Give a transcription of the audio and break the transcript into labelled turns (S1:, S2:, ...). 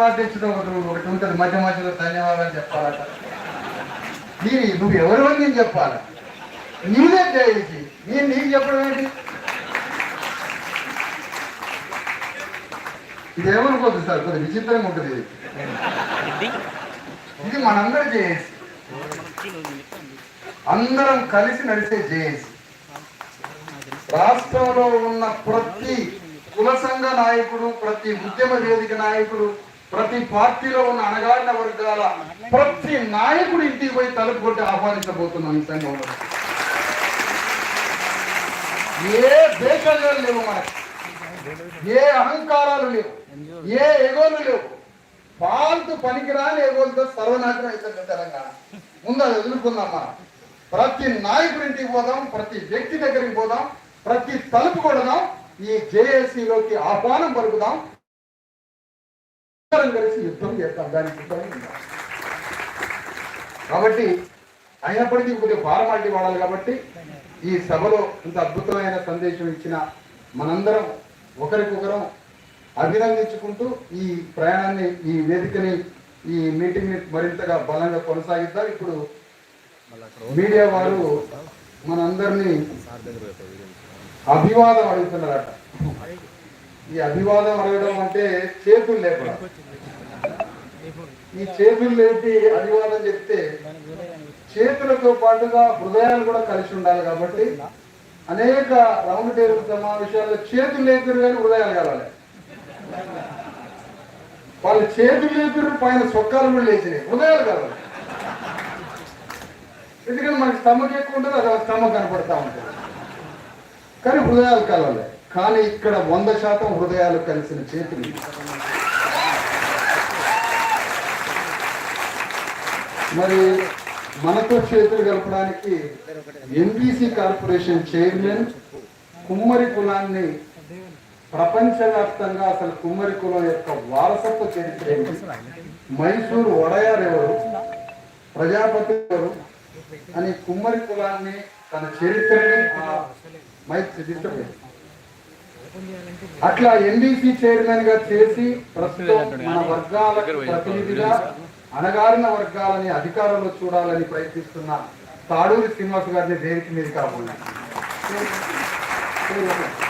S1: ఉపాధ్యక్షుడు ఒకటి ఒకటి ఉంటుంది. మధ్య మధ్యలో ధన్యవాదాలు చెప్పాలట. నీ నువ్వు ఎవరు అని నేను చెప్పాలి. నీదే చేసి నేను నీకు చెప్పడం ఏంటి? ఇది ఏమనుకోద్దు సార్ కొద్దిగా విచిత్రంగా ఉంటుంది. ఇది ఇది మనందరం చేసి అందరం కలిసి నడిచే జేఏసీ. రాష్ట్రంలో ఉన్న ప్రతి కుల సంఘ నాయకుడు ప్రతి ఉద్యమ వేదిక నాయకుడు ప్రతి పార్టీలో ఉన్న అణగాడిన వర్గాల ప్రతి నాయకుడు ఇంటికి పోయి తలుపు కొట్టి ఆహ్వానించబోతున్నాం ఈ సంఘంలో. ఏ దేశాలు లేవు మనకి. ఏ అహంకారాలు లేవు. ఏ ఎగోలు లేవు. పాల్తు పనికిరాని ఎగోలతో సర్వనాశనం అవుతుంది తెలంగాణ. ముందు అది ఎదుర్కొందాం మనం. ప్రతి నాయకుడి ఇంటికి పోదాం ప్రతి వ్యక్తి దగ్గరికి పోదాం ప్రతి తలుపు కొడదాం ఈ జేఏసీలోకి ఆహ్వానం పలుకుదాం. అందరం కలిసి యుద్ధం చేస్తాం. దానికి సిద్ధంగా కాబట్టి అయినప్పటికీ కొద్దిగా ఫార్మాలిటీ వాడాలి కాబట్టి ఈ సభలో ఇంత అద్భుతమైన సందేశం ఇచ్చిన మనందరం ఒకరికొకరం అభినందించుకుంటూ ఈ ప్రయాణాన్ని ఈ వేదికని ఈ మీటింగ్ని మరింతగా బలంగా కొనసాగిద్దాం. ఇప్పుడు మీడియా వారు మనందరినీ అభివాదం అడుగుతున్నారట. ఈ అభివాదం అడగడం అంటే చేతులు లేకుండా ఈ చేతులు లేపి అభివాదం చెప్తే చేతులతో పాటుగా హృదయాలు కూడా కలిసి ఉండాలి కాబట్టి అనేక రౌండ్ టేబుల్ సమావేశాల్లో చేతులు లేపిరు కానీ హృదయాలు కలవాలి. వాళ్ళు చేతులు లేపిరు పైన సొక్కాలు కూడా లేచినాయి. హృదయాలు కలవాలి. ఎందుకంటే మనకి స్టమక్ ఎక్కువ ఉంటుంది అది స్టమక్ కనపడతా ఉంటుంది. కానీ హృదయాలు కలవాలి. కానీ ఇక్కడ వంద శాతం హృదయాలు కలిసిన చేతులు మరి మనతో చేతులు కలపడానికి ఎంబీసీ కార్పొరేషన్ చైర్మన్ కుమ్మరి కులాన్ని ప్రపంచవ్యాప్తంగా అసలు కుమ్మరి కులం యొక్క వారసత్వ చరిత్ర ఏంటి మైసూరు వడయార్ ఎవరు? ప్రజాపతి ఎవరు? అని కుమ్మరి కులాన్ని తన చరిత్రని ఆ మైక్ చరిత్ర అట్లా ఎంబీసీ చైర్మన్గా చేసి ప్రస్తుతం మన వర్గాలకు ప్రతినిధిగా అణగారిన వర్గాలని అధికారంలో చూడాలని ప్రయత్నిస్తున్న తాడూరి శ్రీనివాస్ గారిని వేదిక మీద కాకుండా